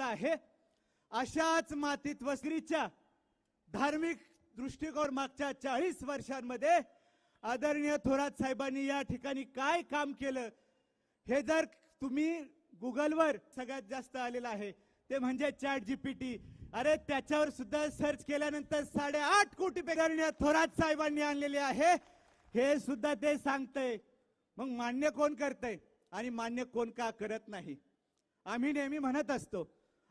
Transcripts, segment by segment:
केलेला आहे. अशाच मातीत वस्त्रीच्या धार्मिक दृष्टिकोन मागच्या चाळीस वर्षांमध्ये आदरणीय थोरात साहेबांनी या ठिकाणी काय काम केलं हे जर तुम्ही गुगलवर सगळ्यात जास्त आलेलं आहे ते म्हणजे चॅट जीपीटी अरे त्याच्यावर सुद्धा सर्च केल्यानंतर साडेआठ कोटी पेक्षा थोरात साहेबांनी आणलेले आहे. हे सुद्धा ते सांगतंय. मग मान्य कोण करतंय? आणि मान्य कोण का करत नाही? आम्ही नेहमी म्हणत असतो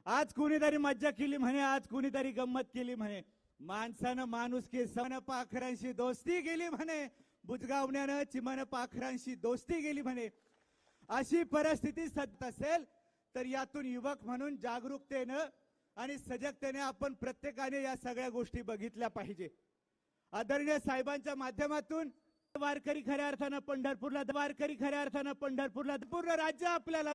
आज कुणीतरी मज्जा केली म्हणे आज कुणीतरी गंमत केली म्हणे. माणसानं माणूस के सन पाखरांशी दोस्ती केली म्हणे. बुजगावण्यानं चिमन पाखरांशी दोस्ती केली म्हणे. अशी परिस्थिती सत असेल तर यातून युवक म्हणून जागरूकतेनं आणि सजगतेने आपण प्रत्येकाने या सगळ्या गोष्टी बघितल्या पाहिजे. आदरणीय साहेबांच्या माध्यमातून वारकरी खऱ्या अर्थानं पंढरपूरला वारकरी खऱ्या अर्थानं पंढरपूरला पूर्ण राज्य आपल्याला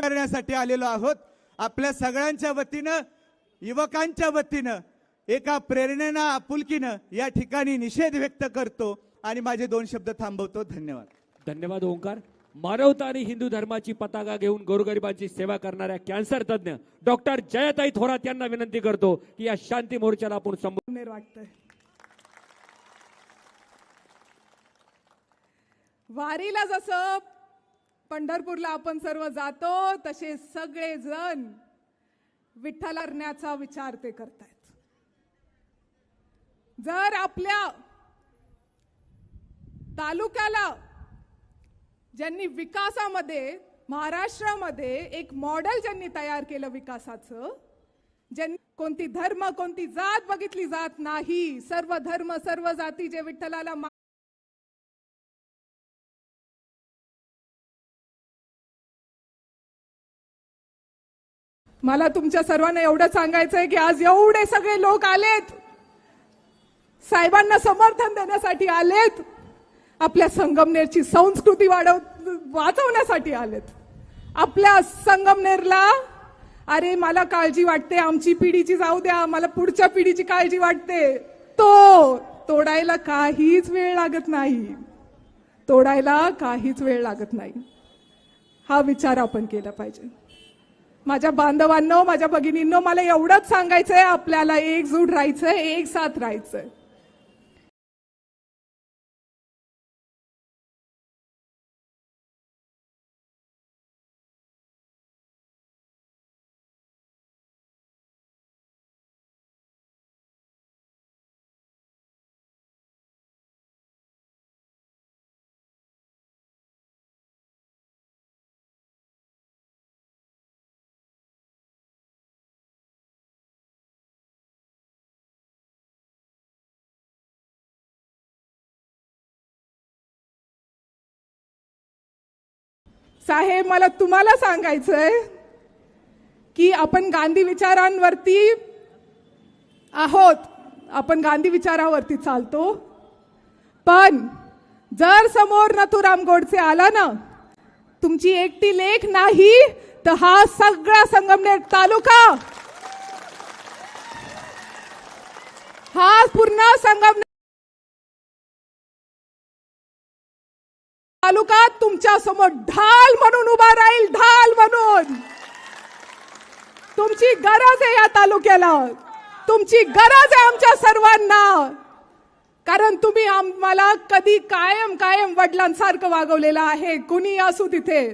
करण्यासाठी आलेलो आहोत. आपल्या सगळ्यांच्या वतीनं युवकांच्या वतीनं एका प्रेरणेनं आपुलकीनं या ठिकाणी निषेध व्यक्त करतो आणि माझे दोन शब्द थांबवतो. धन्यवाद. धन्यवाद ओंकार. मानवता आणि हिंदू धर्माची पताका घेऊन गोरगरिबांची सेवा करणाऱ्या कॅन्सर तज्ज्ञ डॉक्टर जयताई थोरात यांना विनंती करतो की या शांती मोर्चाला आपण संबोधित नेर वाटतंय. वारीला जसं पंढरपूरला आपण सर्व जातो तसे सगळे जण विठ्ठलारण्याचा विचार ते करतायत. जर आपल्या तालुक्याला ज्यांनी विकासामध्ये महाराष्ट्रामध्ये एक मॉडेल ज्यांनी तयार केलं विकासाचं ज्यांनी कोणती धर्म कोणती जात बघितली जात नाही सर्व धर्म सर्व जाती जे विठ्ठलाला मला तुमच्या सर्वांना एवढं सांगायचं आहे की आज एवढे सगळे लोक आलेत. साहेबांना समर्थन देण्यासाठी आलेत. आपल्या संगमनेरची संस्कृती वाढव वाचवण्यासाठी आलेत. आपल्या संगमनेरला अरे मला काळजी वाटते आमची पिढीची जाऊ द्या मला पुढच्या पिढीची काळजी वाटते. तो तोडायला काहीच वेळ लागत नाही. तोडायला काहीच वेळ लागत नाही. हा विचार आपण केला पाहिजे. माझ्या बांधवांनो माझ्या भगिनींनो मला एवढंच सांगायचंय आपल्याला एकजूट राहायचंय एक साथ राहायचंय. साहेब मला तुम्हाला सांगायचंय की आपण गांधी विचारांवरती आहोत. आपण गांधी विचारावरती चालतो. पण जर समोर नथुराम गोडसे आला ना तुमची एकटी लेख नाही तर हा सगळा संगमनेर तालुका. हा पूर्ण संगमनेर तालुका तुमच्यासमोर ढाल म्हणून उभा राहील ढाल म्हणून. तुमची गरज आहे या तालुक्याला. तुमची गरज आहे आमच्या सर्वांना. कारण तुम्ही आम्हाला कधी कायम कायम वडिलांसारखं वागवलेलं आहे. कुणी असू तिथे.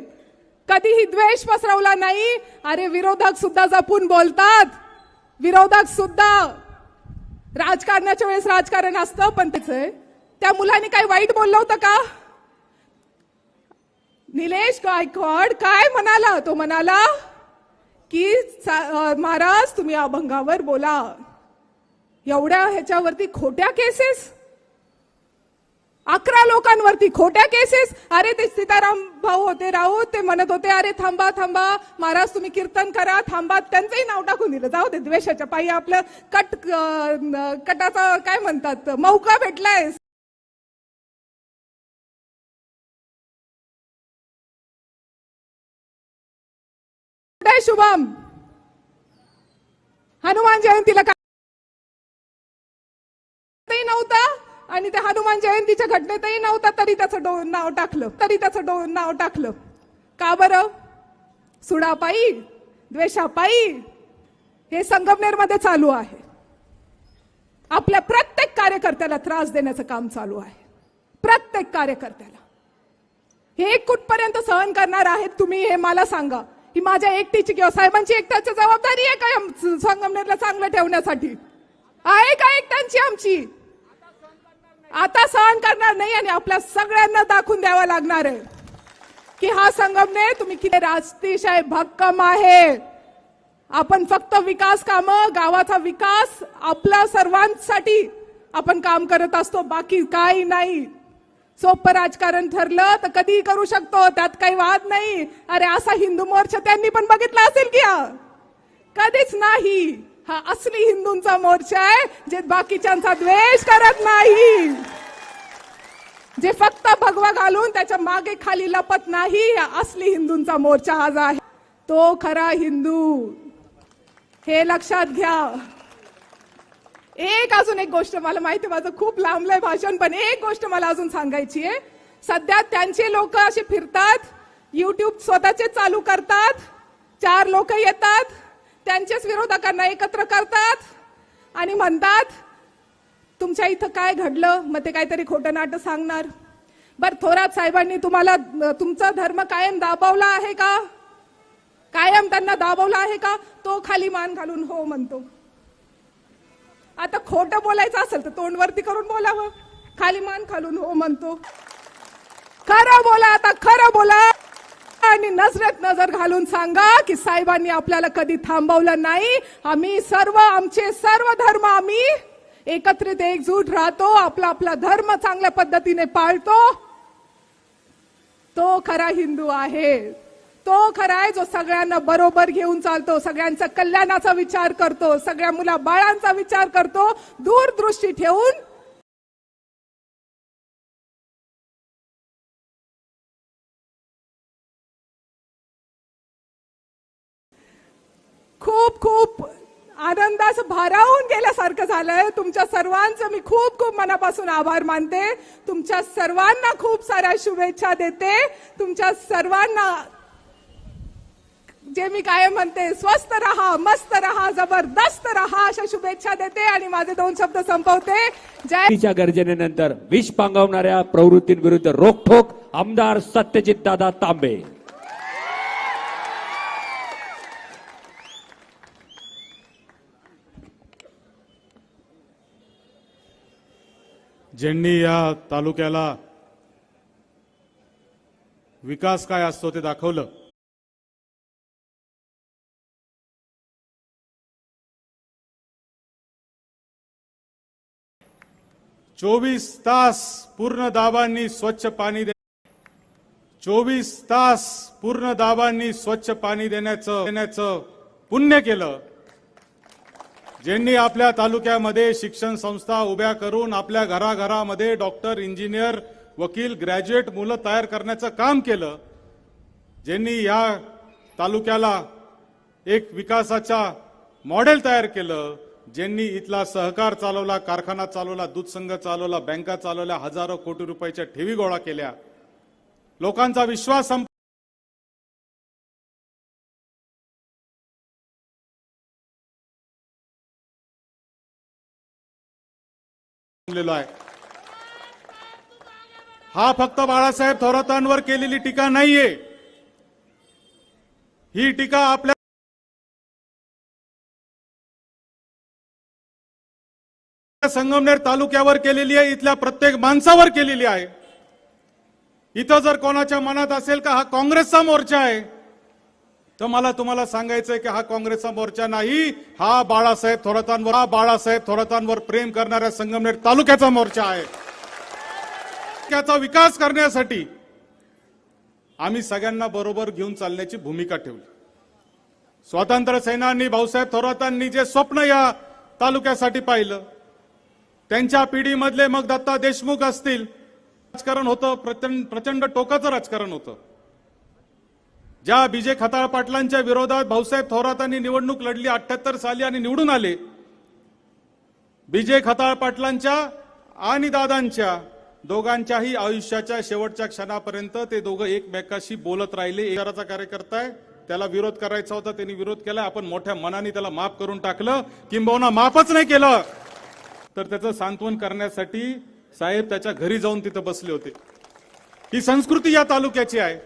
कधीही द्वेष पसरवला नाही. अरे विरोधक सुद्धा जपून बोलतात. विरोधक सुद्धा. राजकारणाच्या वेळेस राजकारण असतं पण त्याच त्या मुलांनी काही वाईट बोललं होतं का? निलेश गायकवाड काय म्हणाला? तो म्हणाला की महाराज तुम्ही अभंगावर बोला. एवढ्या ह्याच्यावरती खोट्या केसेस? अकरा लोकांवरती खोट्या केसेस? अरे ते सीताराम भाऊ होते राऊत ते म्हणत होते अरे थांबा थांबा. महाराज तुम्ही कीर्तन करा. थांबा. त्यांचंही नाव टाकून दिलं. जाऊ दे द्वेषाच्या पायी आपलं कट कटाचा काय म्हणतात? मौका भेटलाय शुभम. हनुमान जयंतीला काही नव्हतं. आणि त्या हनुमान हनुमान जयंतीच्या घटनेतही नव्हता. तरी त्याचं डो नाव टाकलं. तरी त्याचं डो नाव टाकलं. का बरं? सुडापायी द्वेषापायी हे संगमनेरमध्ये चालू आहे. आपल्या प्रत्येक कार्यकर्त्याला त्रास देण्याचं काम चालू आहे. प्रत्येक कार्यकर्त्याला. हे कुठपर्यंत सहन करणार आहेत तुम्ही हे मला सांगा. ही माझ्या एकटीची किंवा साहेबांची एकट्याची जबाबदारी आहे का संगमनेरला चांगलं ठेवण्यासाठी? आहे का एकट्यांची आमची? आता सहन करणार नाही आणि आपल्या सगळ्यांना दाखवून द्यावं लागणार आहे. की हा संगमनेर तुम्ही किती अतिशय भक्कम आहे. आपण फक्त विकास काम गावाचा विकास आपल्या सर्वांसाठी आपण काम करत असतो बाकी काही नाही. सोपं राजकारण ठरलं तर कधीही करू शकतो त्यात काही वाद नाही. अरे असा हिंदू मोर्चा त्यांनी पण बघितला असेल की कधीच नाही. हा असली हिंदूंचा मोर्चा आहे जे बाकीच्यांचा द्वेष करत नाही. जे फक्त भगवा घालून त्याच्यामागे खाली लपत नाही हा असली हिंदूंचा मोर्चा आज आहे. तो खरा हिंदू. हे लक्षात घ्या. एक अजून एक गोष्ट मला माहिती आहे, माझं खूप लांबलंय भाषण पण एक गोष्ट मला अजून सांगायची आहे. सध्या त्यांचे लोक असे फिरतात युट्यूब स्वतःचे चालू करतात चार लोक येतात त्यांचेच विरोधकांना एकत्र करतात आणि म्हणतात तुमच्या इथं काय घडलं? मग ते काहीतरी खोटं नाटं सांगणार. बर थोरात साहेबांनी तुम्हाला तुमचा धर्म कायम दाबवला आहे का? कायम त्यांना दाबवला आहे का? तो खाली मान घालून हो म्हणतो. आता खोटं बोलायचं असेल तर तोंडवरती करून बोलावं. खाली मान खालून हो म्हणतो. खरं बोला आता खरं बोला. आणि नजरेत नजर घालून सांगा की साहेबांनी आपल्याला कधी थांबवलं नाही. आम्ही सर्व आमचे सर्व धर्म आम्ही एकत्रित एकजूट राहतो आपला आपला धर्म चांगल्या पद्धतीने पाळतो. तो खरा हिंदू आहे. तो खरा आहे जो सगळ्यांना बरोबर घेऊन चालतो सगळ्यांचा कल्याणाचा विचार करतो सगळ्या मुला बाळांचा विचार करतो दूरदृष्टी ठेवून खूप खूप आनंदास भारावून गेल्यासारखं झालंय. तुमच्या सर्वांचं मी खूप खूप मनापासून आभार मानते. तुमच्या सर्वांना खूप साऱ्या शुभेच्छा देते. तुमच्या सर्वांना जे मी काय म्हणते स्वस्त रहा मस्त रहा जबरदस्त रहा अशा शुभेच्छा देते आणि माझे दोन शब्द संपवते. जय तिच्या गर्जनेनंतर विष पांगवणाऱ्या प्रवृत्तींविरुद्ध रोखोक आमदार सत्यजित दादा तांबे. ज्यांनी या तालुक्याला विकास काय असतो ते दाखवलं. चोवीस तास पूर्ण दाबांनी स्वच्छ पाणी दे चोवीस तास पूर्ण दाबांनी स्वच्छ पाणी देण्याचं देण्याचं पुण्य केलं. ज्यांनी आपल्या तालुक्यामध्ये शिक्षण संस्था उभ्या करून आपल्या घराघरामध्ये डॉक्टर इंजिनियर वकील ग्रॅज्युएट मुलं तयार करण्याचं काम केलं ज्यांनी या तालुक्याला एक विकासाचा मॉडेल तयार केलं ज्यांनी इथला सहकार चालवला कारखाना चालवला दूध संघ चालवला बँका चालवल्या हजारो कोटी रुपयाच्या ठेवी गोळा केल्या. लोकांचा विश्वास संप आहे. हा फक्त बाळासाहेब थोरातांवर केलेली टीका नाहीये. ही टीका आपल्या संगमनेर तालुक्यावर केलेली आहे इथल्या प्रत्येक माणसावर केलेली आहे. इथं जर कोणाच्या मनात असेल का हा काँग्रेसचा मोर्चा आहे तर मला तुम्हाला सांगायचंय की हा काँग्रेसचा मोर्चा नाही हा बाळासाहेब थोरातांवर हा बाळासाहेब थोरातांवर प्रेम करणाऱ्या संगमनेर तालुक्याचा मोर्चा आहे. त्याचा विकास करण्यासाठी आम्ही सगळ्यांना बरोबर घेऊन चालण्याची भूमिका ठेवली. स्वातंत्र्य सेनानी भाऊसाहेब थोरातांनी जे स्वप्न या तालुक्यासाठी पाहिलं त्यांच्या पिढीमधले मग दत्ता देशमुख असतील. राजकारण होतं प्रचंड प्रचंड टोकाचं राजकारण होतं. ज्या बीजे खताळ पाटलांच्या विरोधात भाऊसाहेब थोरातांनी निवडणूक लढली अठ्याहत्तर साली आणि निवडून आले. बीजे खताळ पाटलांच्या आणि दादांच्या दोघांच्याही आयुष्याच्या शेवटच्या क्षणापर्यंत ते दोघं एकमेकाशी बोलत राहिले. एकाराचा कार्यकर्ता आहे त्याला विरोध करायचा होता त्यांनी विरोध केला. आपण मोठ्या मनाने त्याला माफ करून टाकलं. किंबहुना माफच नाही केलं. तर त्याचं सांत्वन करण्यासाठी साहेब त्याच्या घरी जाऊन तिथं बसले होते. ही संस्कृती या तालुक्याची आहे.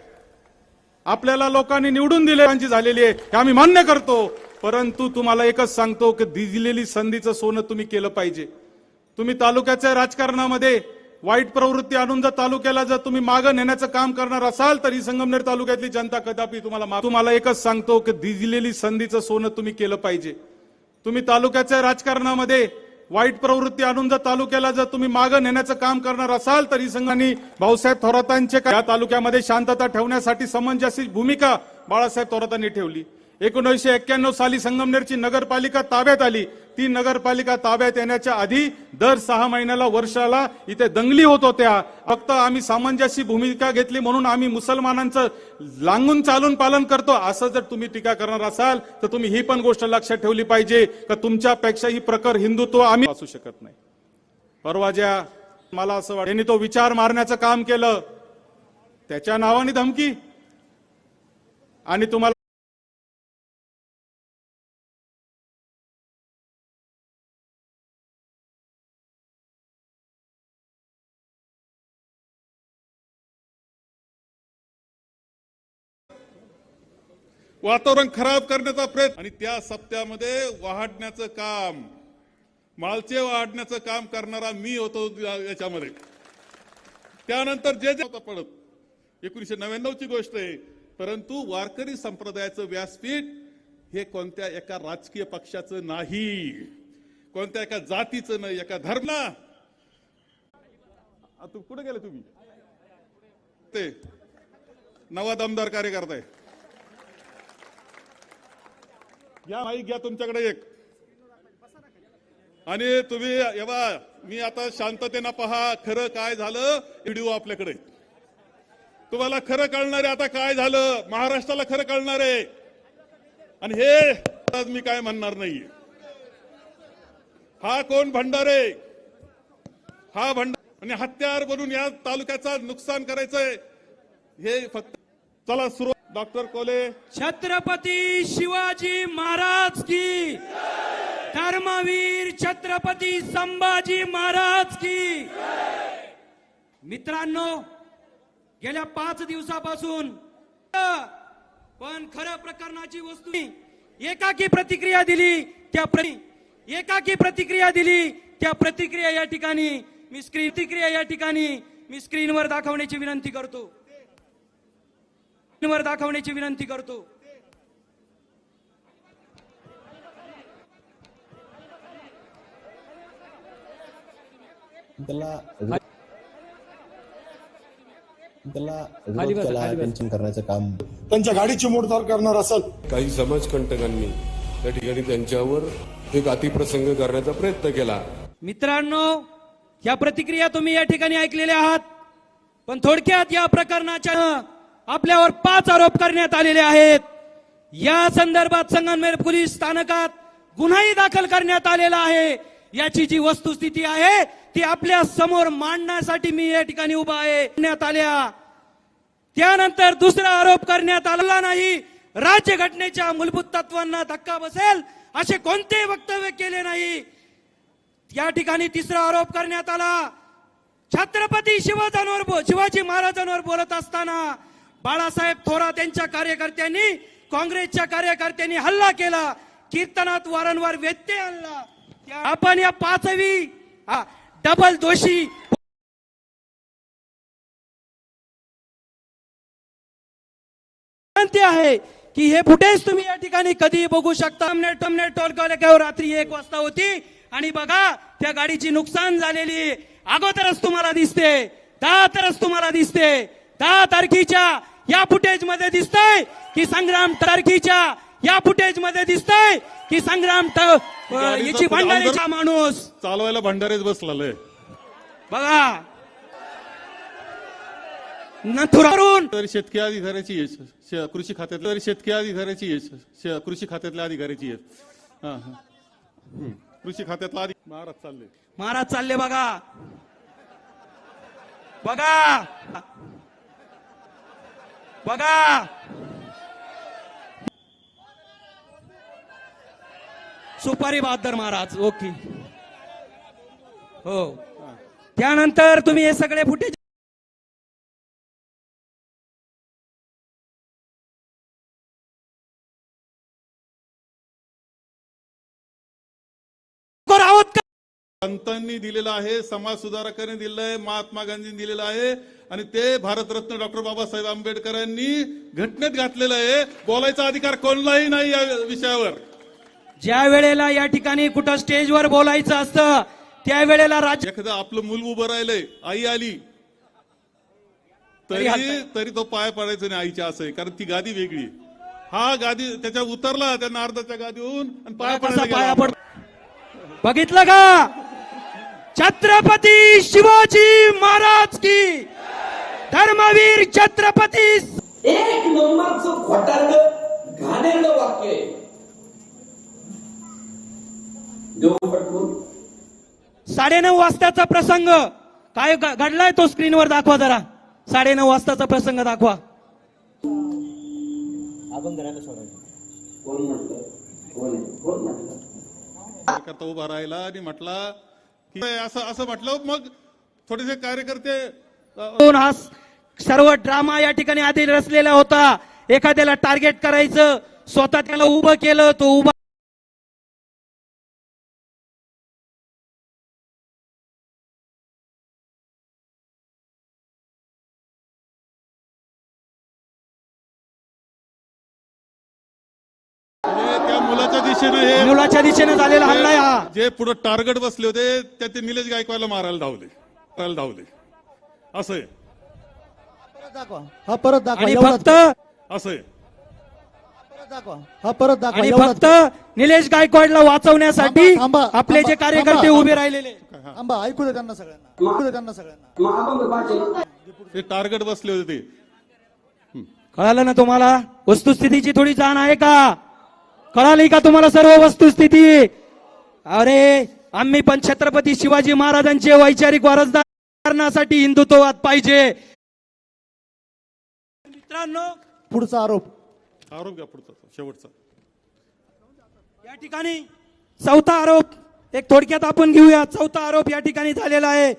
आपल्याला लोकांनी निवडून दिले झालेली आहे हे आम्ही मान्य करतो. परंतु तुम्हाला एकच सांगतो की दिलेली संधीचं सोनं तुम्ही केलं पाहिजे. तुम्ही तालुक्याच्या राजकारणामध्ये वाईट प्रवृत्ती आणून जर तालुक्याला जर तुम्ही मागं नेण्याचं काम करणार असाल तर ही संगमनेर तालुक्यातली जनता कदापि तुम्हाला तुम्हाला एकच सांगतो की दिलेली संधीचं सोनं तुम्ही केलं पाहिजे. तुम्ही तालुक्याच्या राजकारणामध्ये वाईट प्रवृत्ती आणून जर तालुक्याला जर तुम्ही मागं नेण्याचं काम करणार असाल तर ही संघांनी भाऊसाहेब थोरातांचे या तालुक्यामध्ये शांतता ठेवण्यासाठी समंजसी भूमिका बाळासाहेब थोरातांनी ठेवली. एकोणीसशे एक्क्याण्णव साली संगमनेरची नगरपालिका ताब्यात आली. ती नगरपालिका ताब्यात येण्याच्या आधी दर सहा महिन्याला वर्षाला इथे दंगली होत होत्या. फक्त आम्ही सामंजस्य भूमिका घेतली म्हणून आम्ही मुसलमानांचं लांगून चालून पालन करतो. असं जर तुम्ही टीका करणार असाल तर तुम्ही ही पण गोष्ट लक्षात ठेवली पाहिजे का तुमच्यापेक्षा ही प्रकर हिंदुत्व आम्ही असू शकत नाही. परवा ज्या मला असं वाटतं त्यांनी तो विचार मारण्याचं काम केलं. त्याच्या नावाने धमकी. आणि तुम्हाला वातावरण खराब करण्याचा प्रयत्न आणि त्या सप्त्यामध्ये वाढण्याचं काम मालचे वाढण्याचं काम करणारा मी होतो याच्यामध्ये. त्यानंतर जे जे होता पडत. एकोणीशे नव्याण्णवची गोष्ट आहे. परंतु वारकरी संप्रदायाचं व्यासपीठ हे कोणत्या एका राजकीय पक्षाचं नाही. कोणत्या एका जातीचं नाही. एका धर्मला कुठे गेले तुम्ही? ते नवा दमदार कार्यकर्ता आहे. या माईक घ्या तुमच्याकडे एक. आणि तुम्ही एव्हा मी आता शांततेनं पहा खरं काय झालं व्हिडिओ आपल्याकडे. तुम्हाला खरं कळणार आहे आता काय झालं महाराष्ट्राला खरं कळणार. आहे आणि हे आज मी काय म्हणणार नाही हा कोण भंडारे? हा भंडार आणि हत्यार बनून या तालुक्याचा नुकसान करायचंय हे फक्त चला सुरू डॉक्टर कोले छत्रपती शिवाजी महाराज की धर्मवीर छत्रपती संभाजी महाराज की। मित्रांनो गेल्या पाच दिवसापासून पण खऱ्या प्रकरणाची वस्तू एकाकी प्रतिक्रिया दिली त्या प्र- एकाकी प्रतिक्रिया दिली त्या प्रतिक्रिया या ठिकाणी मी स्क्रीन प्रतिक्रिया या ठिकाणी मी स्क्रीनवर दाखवण्याची विनंती करतो. वर दाखवण्याची विनंती करतो. करण्याचं काम. त्यांच्या गाडीची मोडतोड करणार असेल. काही समाजकंटकांनी त्या ठिकाणी त्यांच्यावर एक अतिप्रसंग करण्याचा प्रयत्न केला. मित्रांनो या प्रतिक्रिया तुम्ही या ठिकाणी ऐकलेल्या आहात पण थोडक्यात या प्रकरणाच्या आपल्यावर पाच आरोप करण्यात आलेले आहेत. या संदर्भात संगमनेर पोलीस स्थानकात गुन्हाही दाखल करण्यात आलेला आहे. याची जी वस्तुस्थिती आहे ती आपल्यासमोर मांडण्यासाठी मी या ठिकाणी उभा आहे. करण्यात आल्या. त्यानंतर दुसरा आरोप करण्यात आलेला नाही. राज्यघटनेच्या मूलभूत तत्वांना धक्का बसेल असे कोणतेही वक्तव्य केले नाही. या ठिकाणी तिसरा आरोप करण्यात आला. छत्रपती शिवाजांवर शिवाजी महाराजांवर बोलत असताना बाळासाहेब थोरात यांच्या कार्यकर्त्यांनी काँग्रेसच्या कार्यकर्त्यांनी हल्ला केला कीर्तनात वारंवार व्यत्यय आणला. आपण या पाचवी हा, डबल दोषी आहे की हे फुटेज तुम्ही या ठिकाणी कधी बघू शकता. टमने टमने टोलकावर रात्री एक वाजता होती. आणि बघा त्या गाडीची नुकसान झालेली अगोदरच तुम्हाला दिसते. दहा तरच तुम्हाला दिसते. दहा तारखेच्या या फुटेजमध्ये दिसतंय की संग्राम तारखेच्या या फुटेजमध्ये दिसतंय की संग्राम याची भंडारीचा माणूस? चालवायला भंडारेच बसलेलं आहे बघा. नथुरावरून. तर शेतकरी अधिकाऱ्याची कृषी खात्यातल्या तरी शेतकरी अधिकाऱ्याची कृषी खात्यातल्या अधिकाऱ्याची. कृषी खात्यातला महाराज चालले. महाराज चालले बघा. बघा. बघा. सुपारी बहादर महाराज ओके. हो. त्यानंतर तुम्ही हे सगळे फुटेज आहोत संतांनी दिलेलं आहे समाज सुधारकांनी दिलेलं आहे महात्मा गांधींनी दिलेलं आहे. आणि ते भारतरत्न डॉक्टर बाबासाहेब आंबेडकरांनी घटनेत घातलेलं आहे. बोलायचा अधिकार कोणलाही नाही या विषयावर. ज्या वेळेला या ठिकाणी कुठं स्टेजवर बोलायचं असतं त्यावेळेला राज्य एखादं आपलं मूल उभं राहिलंय आई आली. तरी तरी हात- तरी तो पाय पडायचं नाही आईच्या असं आहे कारण ती गादी वेगळी आहे. हा गादी त्याच्या उतरला त्यांना अर्धाच्या गादीहून आणि पाय कसा पडायला पाया गेला. बघितलं का? छत्रपती शिवाजी महाराज की धर्मवीर छत्रपती एक नंबरचं खोटारड घाणेरडं वाक्य आहे. देऊ पटकून. साडेनऊ वाजताचा प्रसंग. काय घडलाय तो स्क्रीनवर दाखवा जरा. साडेनऊ वाजताचा प्रसंग दाखवा. कोण म्हटलं? कोण आहे? कोण म्हटलं? कार्यकर्ता उभा राहिला आणि म्हटला की असं असं म्हटलं मग थोडेसे कार्यकर्ते दोन हा सर्व ड्रामा या ठिकाणी आधी रचलेला होता. एखाद्याला टार्गेट करायचं स्वतः त्याला उभं केलं तो उभा त्या मुलाच्या दिशेने हे मुलाच्या दिशेने झालेला हल्ला आहे हा. जे पुढे टार्गेट बसले होते त्या ते निलेश गायकवाडला मारायला धावले. मारायला धावले. असं आहे. दाखवा. हा परत दाखवा. आणि एवढाच फक्त असं आहे. परत दाखवा. हा परत दाखवा. आणि एवढाच फक्त निलेश गायकवाडला वाचवण्यासाठी थांबा, थांबा, आपले जे थांबा, कार्यकर्ते थांबा. उभे राहिलेले थांबा. ऐकू दे त्यांना सगळ्यांना. ऐकू दे त्यांना सगळ्यांना. ते टार्गेट बसले होते ते. कळालं ना तुम्हाला? वस्तुस्थितीची थोडी जाण आहे का? कळाली का तुम्हाला सर्व वस्तुस्थिती? अरे आम्ही पण छत्रपती शिवाजी महाराजांचे वैचारिक वारसदारणासाठी हिंदुत्ववाद पाहिजे. मित्रांनो पुढचा आरोप. आरोप घ्या पुढचा शेवटचा. या ठिकाणी चौथा आरोप एक थोडक्यात आपण घेऊया. चौथा आरोप या ठिकाणी झालेला आहे.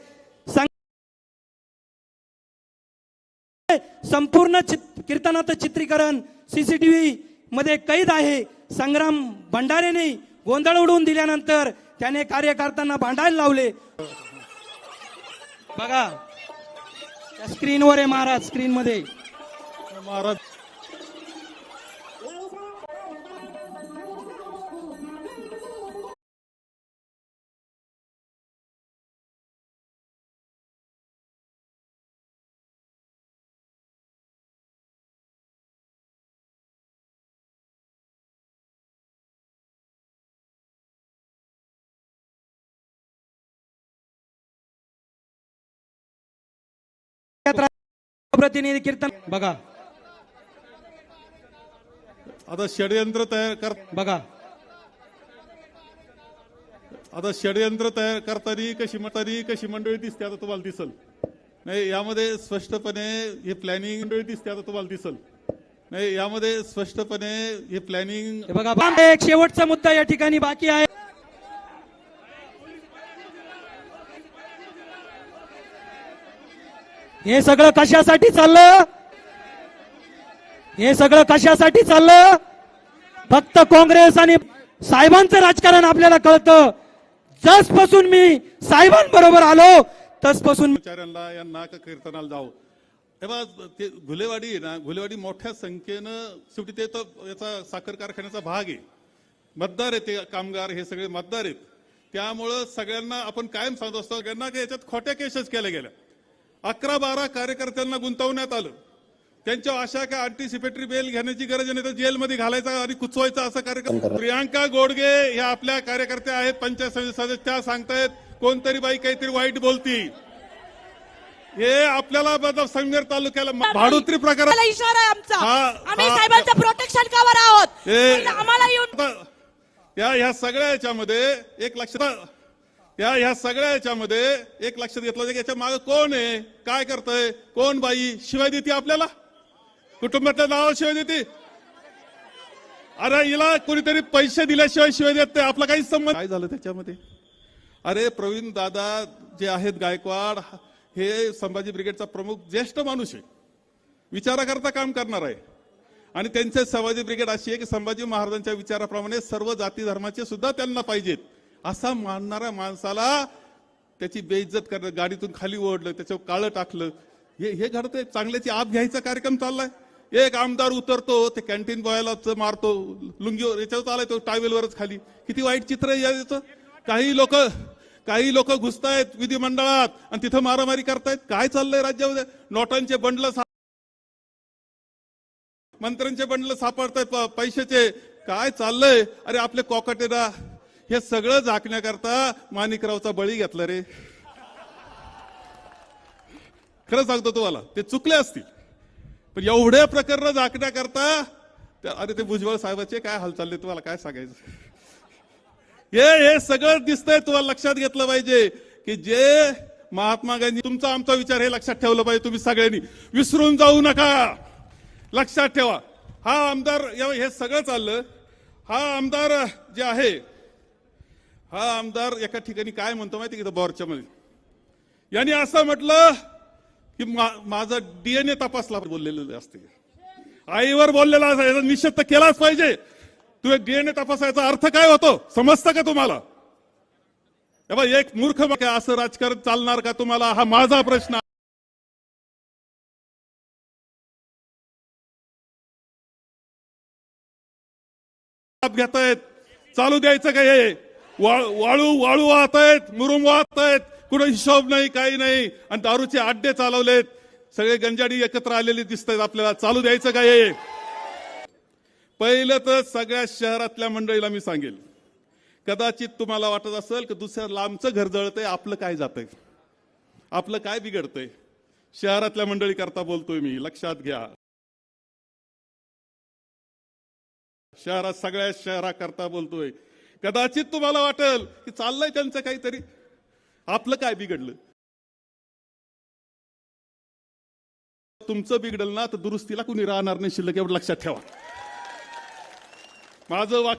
संपूर्ण चित- कीर्तनाचं चित्रीकरण सीसीटीव्ही मध्ये कैद आहे. संग्राम भंडारेने गोंधळ उडवून दिल्यानंतर त्याने कार्यकर्त्यांना भांडायला लावले. बघा त्या स्क्रीनवर आहे महाराज स्क्रीनमध्ये महाराज प्रतिनिधी कीर्तन बघा. आता षडयंत्र तयार कर बघा. आता षडयंत्र तयार करताना कशी म्हणताना कशी मंडळी दिसते आता तुम्हाला दिसल. नाही यामध्ये स्पष्टपणे हे प्लॅनिंग मंडळी दिसते आता तुम्हाला दिसल. नाही यामध्ये स्पष्टपणे हे प्लॅनिंग बघा. एक शेवटचा मुद्दा या ठिकाणी बाकी आहे. हे सगळं कशासाठी चाललं? हे सगळं कशासाठी चाललं? फक्त काँग्रेस आणि साहेबांचं राजकारण आपल्याला कळतं. जसपासून मी साहेबांबरोबर आलो तसपासून या नाक कीर्तनाला जाऊ. तेव्हा ते घुलेवाडी ना घुलेवाडी मोठ्या संख्येनं शेवटी ते तर याचा साखर कारखान्याचा भाग आहे. मतदार आहे ते कामगार हे सगळे मतदार आहेत. त्यामुळं सगळ्यांना आपण कायम सांगत असतो सगळ्यांना याच्यात खोट्या केसेस केल्या गेल्या. अकरा बारा कार्यकर्त्यांना गुंतवण्यात आलं. त्यांच्या अशा काय अँटिसिपेटरी बेल घेण्याची गरज नाही तर जेलमध्ये घालायचा आणि कुचवायचा असा कार्यक्रम? प्रियांका गोडगे ह्या आपल्या कार्यकर्त्या आहेत पंचायत समिती सदस्य त्या सांगतायत कोणतरी बाई काहीतरी वाईट बोलती. हे आपल्याला संगमेर तालुक्याला भाडोत्री प्रकार आम्हाला इशारा आहे आमचा. आम्ही. साहेबांचं प्रोटेक्शन कावर आहोत. आम्हाला या ह्या सगळ्या याच्यामध्ये एक लक्षात या ह्या सगळ्या याच्यामध्ये एक लक्षात घेतलं की याच्या मागे कोण आहे? काय करतंय? कोण बाई? शिवाय देते आपल्याला? कुटुंबातल्या नावा शिवाय देते? अरे हिला कोणीतरी पैसे दिल्याशिवाय शिवाय देत नाही. आपला काहीच संबंध काय झालं त्याच्यामध्ये? अरे प्रवीण दादा जे आहेत गायकवाड हे संभाजी ब्रिगेडचा प्रमुख ज्येष्ठ माणूस आहे. विचाराकरता काम करणार आहे. आणि त्यांचे संभाजी ब्रिगेड अशी आहे की संभाजी महाराजांच्या विचाराप्रमाणे सर्व जाती धर्माचे सुद्धा त्यांना पाहिजेत. असा मानणाऱ्या माणसाला त्याची बेइज्जत करणं गाडीतून खाली ओढलं त्याच्यावर काळं टाकलं हे हे घडतंय चांगल्याची आप घ्यायचा कार्यक्रम चाललाय. एक आमदार उतरतो ते कॅन्टीन बॉयला मारतो लुंगीवर याच्यावर आलाय तो टावेलवरच खाली. किती वाईट चित्र आहे याचं. काही लोक काही लोक घुसतायत विधिमंडळात आणि तिथं मारामारी करतायत. काय चाललंय राज्यामध्ये? नोटांचे बंडल मंत्र्यांचे बंडल सापडतायत प- पैशाचे. काय चाललंय? अरे आपले कॉकटेरा हे सगळं झाकण्याकरता माणिकरावचा बळी घेतला रे. खरं सांगतो तुम्हाला ते चुकले असतील. पण एवढ्या प्रकरण झाकण्याकरता अरे ते भुजबळ साहेबाचे काय हाल चालले तुम्हाला काय सांगायचं? हे हे सगळं दिसतंय तुम्हाला लक्षात घेतलं पाहिजे की जे महात्मा गांधी तुमचा आमचा विचार हे लक्षात ठेवलं पाहिजे तुम्ही सगळ्यांनी. विसरून जाऊ नका. लक्षात ठेवा. हा आमदार हे सगळं चाललं. हा आमदार जे आहे हा आमदार एका ठिकाणी काय म्हणतो माहिती का बॉरच्या मध्ये? यांनी असं म्हटलं की माझा डीएनए तपासला बोललेलं असते. आईवर बोललेला असा निषेध तर केलाच पाहिजे. तुझ्या डीएनए तपासायचा अर्थ काय होतो? समजतं का तुम्हाला? एक मूर्ख असं राजकारण चालणार का तुम्हाला? हा माझा प्रश्न घेतायत. चालू द्यायचं काय हे? वाळू वाळू वाहत आहेत मुरुम वाहत आहेत कुठं हिशोब नाही काही नाही. आणि दारूचे अड्डे चालवलेत. सगळे गंजाडी एकत्र आलेले दिसत आहेत आपल्याला. चालू द्यायचं काय हे? पहिलं तर सगळ्या शहरातल्या मंडळीला मी सांगेल. कदाचित तुम्हाला वाटत असेल की दुसऱ्या लांबचं घर जळतंय आपलं काय जातंय? आपलं काय बिघडतंय? शहरातल्या मंडळी करता बोलतोय मी. लक्षात घ्या. शहरात सगळ्या शहराकरता बोलतोय. कदाचित तुम्हाला वाटेल की चाललंय त्यांचं काहीतरी. आपलं काय बिघडलं? तुमचं बिघडलं ना तर दुरुस्तीला कुणी राहणार नाही शिल्लक एवढं लक्षात ठेवा. माझं वाक्य